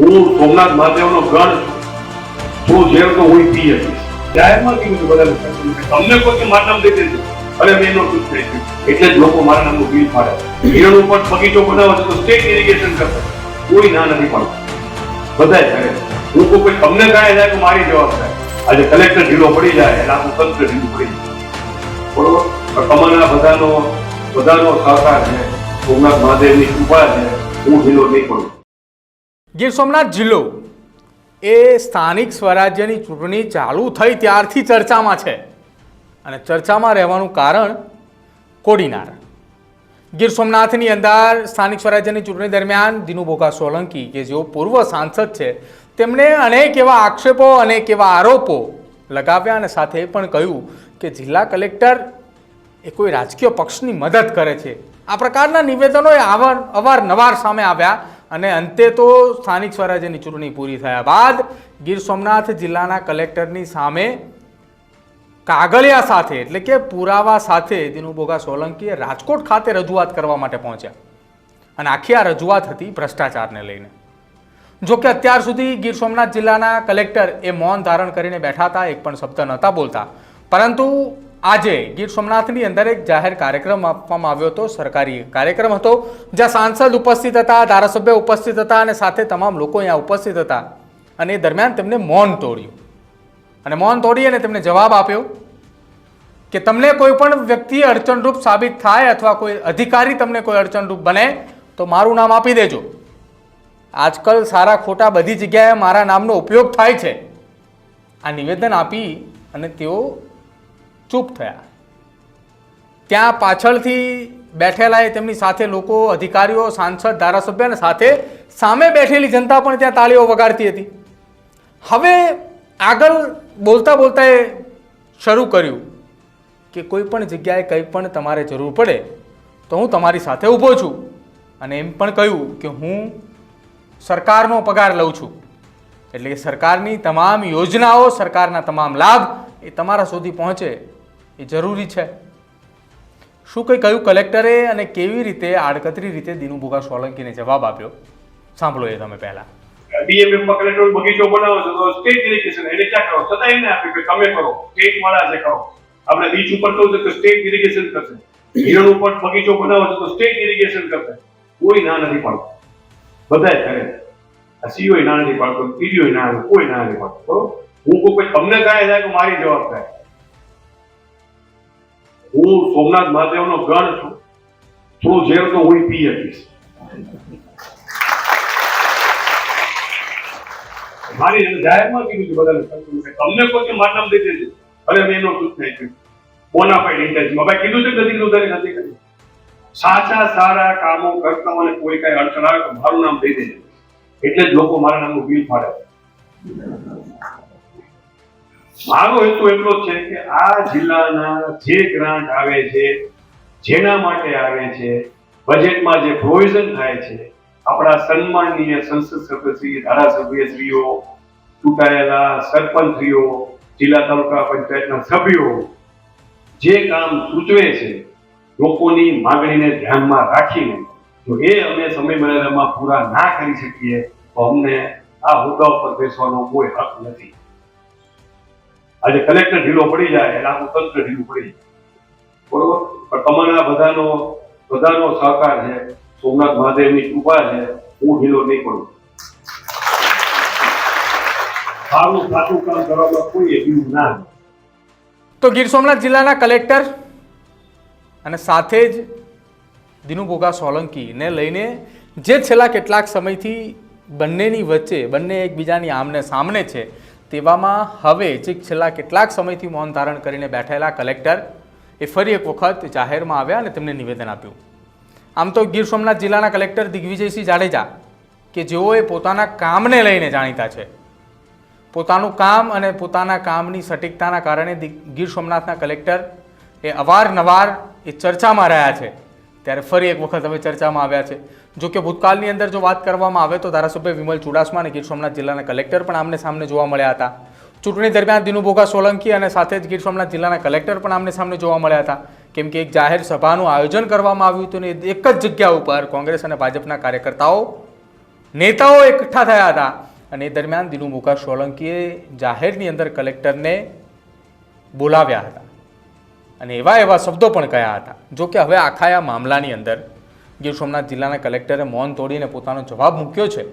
હું સોમનાથ મહાદેવનો ગણ છું ઝેર તો હું પી હતી જાહેરમાં કીધું છું બધા તમને કોઈ મારું નામ દઈ દેજો. અને મેં એનો ખુશ થઈ ગયું. એટલે જ લોકો મારા નામનું બિલ ફાડે હિરણ ઉપર બગીચો બનાવો છો તો સ્ટેટ ઇરિગેશન કરશે. કોઈ ના નથી પાડતું. બધા કરે હું કોઈ તમને કાંઈ જાય તો મારી જવાબદારી. આજે કલેક્ટર ઢીલો પડી જાય એટલે આખું તંત્ર ઢીલું પડી જાય. બરોબર? તમારા બધાનો બધાનો સહકાર છે. સોમનાથ મહાદેવની કૃપા છે. હું ઢીલો નહીં પડું. ગીર સોમનાથ જિલ્લો એ સ્થાનિક સ્વરાજ્યની ચૂંટણી ચાલુ થઈ ત્યારથી ચર્ચામાં છે. અને ચર્ચામાં રહેવાનું કારણ કોડીનાર. ગીર સોમનાથની અંદર સ્થાનિક સ્વરાજ્યની ચૂંટણી દરમિયાન દિનુભોગા સોલંકી, કે જેઓ પૂર્વ સાંસદ છે, તેમણે અનેક એવા આક્ષેપો, અનેક એવા આરોપો લગાવ્યા અને સાથે પણ કહ્યું કે જિલ્લા કલેક્ટર એ કોઈ રાજકીય પક્ષની મદદ કરે છે. આ પ્રકારના નિવેદનો એ અવાર અવારનવાર સામે આવ્યા અને અંતે તો સ્થાનિક સ્વરાજ્યની ચૂંટણી પૂરી થયા બાદ ગીર સોમનાથ જિલ્લાના કલેક્ટરની સામે કાગળિયા સાથે, એટલે કે પુરાવા સાથે દિનુ બોગા સોલંકીએ રાજકોટ ખાતે રજૂઆત કરવા માટે પહોંચ્યા. અને આખી આ રજૂઆત હતી ભ્રષ્ટાચારને લઈને. જો કે અત્યાર સુધી ગીર સોમનાથ જિલ્લાના કલેક્ટર એ મૌન ધારણ કરીને બેઠા હતા, એક પણ શબ્દ નહોતા બોલતા. પરંતુ આજે ગીર સોમનાથની અંદર એક જાહેર કાર્યક્રમ આપવામાં આવ્યો હતો, સરકારી કાર્યક્રમ હતો, જ્યાં સાંસદ ઉપસ્થિત હતા, ધારાસભ્ય ઉપસ્થિત હતા અને સાથે તમામ લોકો અહીંયા ઉપસ્થિત હતા. અને એ દરમિયાન તેમને મૌન તોડ્યું. અને મૌન તોડી અને તેમને જવાબ આપ્યો કે તમને કોઈ પણ વ્યક્તિ અડચણરૂપ સાબિત થાય અથવા કોઈ અધિકારી તમને કોઈ અડચણરૂપ બને, તો મારું નામ આપી દેજો. આજકાલ સારા ખોટા બધી જગ્યાએ મારા નામનો ઉપયોગ થાય છે. આ નિવેદન આપી અને તેઓ ચૂપ થયા. ત્યાં પાછળથી બેઠેલા એ તેમની સાથે લોકો, અધિકારીઓ, સાંસદ, ધારાસભ્ય અને સાથે સામે બેઠેલી જનતા પણ ત્યાં તાળીઓ વગાડતી હતી. હવે આગળ બોલતા બોલતા એ શરૂ કર્યું કે કોઈ પણ જગ્યાએ કંઈ પણ તમારે જરૂર પડે તો હું તમારી સાથે ઊભો છું. અને એમ પણ કહ્યું કે હું સરકારનો પગાર લઉં છું. એટલે કે સરકારની તમામ યોજનાઓ, સરકારના તમામ લાભ એ તમારા સુધી પહોંચે. એ જરૂરી છે. શું કંઈ કહ્યું કલેક્ટરે અને કેવી રીતે આડકતરી રીતે દિનુ ભોગા સોલંકીને જવાબ આપ્યો? સાંભળો એ તમે પહેલા. બગીચો બનાવો છો, તો સ્ટેટ ઇરિગેશન એને ક્યાં કરો? તમે કરો સ્ટેટ વાળા છે કરો. આપણે બીચ ઉપર કહું છું કે સ્ટેટ ઇરિગેશન કરશે. હિરણ ઉપર બગીચો બનાવો છો, તો સ્ટેટ ઇરિગેશન કરશે. કોઈ ના નથી પાડતું. બધાય કરે. આ સીઓ ના નથી પાડતો પીડીઓ ના કોઈ ના નથી પાડતું. હું કોઈ તમને કાંઈ થાય કે મારી જવાબદારી હું સોમનાથ મહાદેવનો ગણ છું. થોડું ઝેર તો હું પી શકીશ મારી જાહેરમાં કીધું છે બધાને તમને કોઈ મારું નામ દઈ દેજો. અરે મેં એનો ચૂપ થાય ગયું બોનાફાઈડ ઇન્ટેન્શન ભાઈ કીધું છે કીધું તારી નથી કરી. સાચા સારા કામો કરતા મને કોઈ કઈ અડચણ આવે તો મારું નામ દઈ દેજો. એટલે જ લોકો મારા નામનું બિલ ફાડે. મારો હેતુ એટલો છે કે આ જિલ્લાના જે ગ્રાન્ટ આવે છે, જેના માટે આવે છે બજેટમાં જે પ્રોવિઝન થાય છે, આપણા સન્માનનીય સંસદ સભ્યશ્રી ધારાસભ્યશ્રીઓ ચૂંટાયેલા સરપંચશ્રીઓ, જિલ્લા તાલુકા પંચાયતના સભ્યો, જે કામ સૂચવે છે, લોકોની માગણીને ધ્યાનમાં રાખીને જો એ અમે સમય મર્યાદામાં પૂરા ના કરી શકીએ, તો અમને આ હોદ્દા ઉપર બેસવાનો કોઈ હક નથી. આજે કલેક્ટર ઢીલો પડી જાય એટલે આખું તંત્ર ઢીલું પડી જાય. બરોબર? પણ તમારા બધાનો બધાનો સહકાર છે. સોમનાથ મહાદેવની કૃપા છે. હું ઢીલો નહીં પડું. સારું સાચું કામ કરવામાં કોઈ એવું ના તો ગીર સોમનાથ જિલ્લાના કલેક્ટર અને સાથે જ દિનુ બોગા સોલંકીને લઈને જે છેલ્લા કેટલાક સમયથી બંનેની વચ્ચે, બંને એકબીજાની આમને સામને છે તેવામાં હવે જે છેલ્લા કેટલાક સમયથી મૌન ધારણ કરીને બેઠેલા કલેક્ટર એ ફરી એક વખત જાહેરમાં આવ્યા અને તેમને નિવેદન આપ્યું. આમ તો ગીર સોમનાથ જિલ્લાના કલેક્ટર દિગ્વિજયસિંહ જાડેજા, કે જેઓએ પોતાના કામને લઈને જાણીતા છે. પોતાનું કામ અને પોતાના કામની સટીકતાના કારણે ગીર સોમનાથના કલેક્ટર એ અવારનવાર એ ચર્ચામાં રહ્યા છે. ત્યારે ફરી એક વખત હવે ચર્ચામાં આવ્યા છે. જો કે ભૂતકાળની અંદર જો વાત કરવામાં આવે તો ધારાસભ્ય વિમલ ચુડાસમા અને ગીર સોમનાથ જિલ્લાના કલેક્ટર પણ આમને સામને જોવા મળ્યા હતા. ચૂંટણી દરમિયાન દિનુ ભોગા સોલંકી અને સાથે જ ગીર સોમનાથ જિલ્લાના કલેક્ટર પણ આમને સામને જોવા મળ્યા હતા. કેમ કે એક જાહેર સભાનું આયોજન કરવામાં આવ્યું હતું અને એક જ જગ્યા ઉપર કોંગ્રેસ અને ભાજપના કાર્યકર્તાઓ, નેતાઓ એકઠા થયા હતા. અને એ દરમિયાન દિનુભોગા સોલંકીએ જાહેરની અંદર કલેક્ટરને બોલાવ્યા હતા. અને એવા એવા શબ્દો પણ કહ્યા હતા? જો કે હવે આખા આ મામલાની અંદર ગીર સોમનાથ જિલ્લાના કલેક્ટરે મૌન તોડીને પોતાનો જવાબ મૂક્યો છે.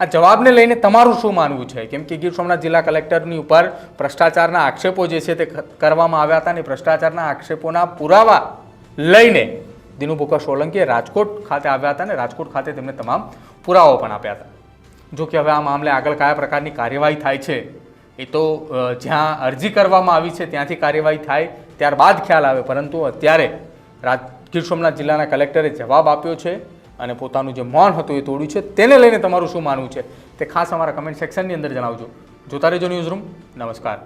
આ જવાબને લઈને તમારું શું માનવું છે? કેમ કે ગીર સોમનાથ જિલ્લા કલેક્ટરની ઉપર ભ્રષ્ટાચારના આક્ષેપો જે છે તે કરવામાં આવ્યા હતા અને ભ્રષ્ટાચારના આક્ષેપોના પુરાવા લઈને દિનુ બોકા સોલંકીએ રાજકોટ ખાતે આવ્યા હતા અને રાજકોટ ખાતે તેમને તમામ પુરાવાઓ પણ આપ્યા હતા. જો કે હવે આ મામલે આગળ કયા પ્રકારની કાર્યવાહી થાય છે એ તો જ્યાં અરજી કરવામાં આવી છે ત્યાંથી કાર્યવાહી થાય ત્યારબાદ ખ્યાલ આવે, પરંતુ અત્યારે ગીર સોમનાથ જિલ્લાના કલેક્ટરે જવાબ આપ્યો છે અને પોતાનું જે મૌન હતું એ તોડ્યું છે. તેને લઈને તમારું શું માનવું છે? તે ખાસ અમારા કમેન્ટ સેક્શનની અંદર જણાવજો. જોતા રહેજો ન્યૂઝ રૂમ નમસ્કાર.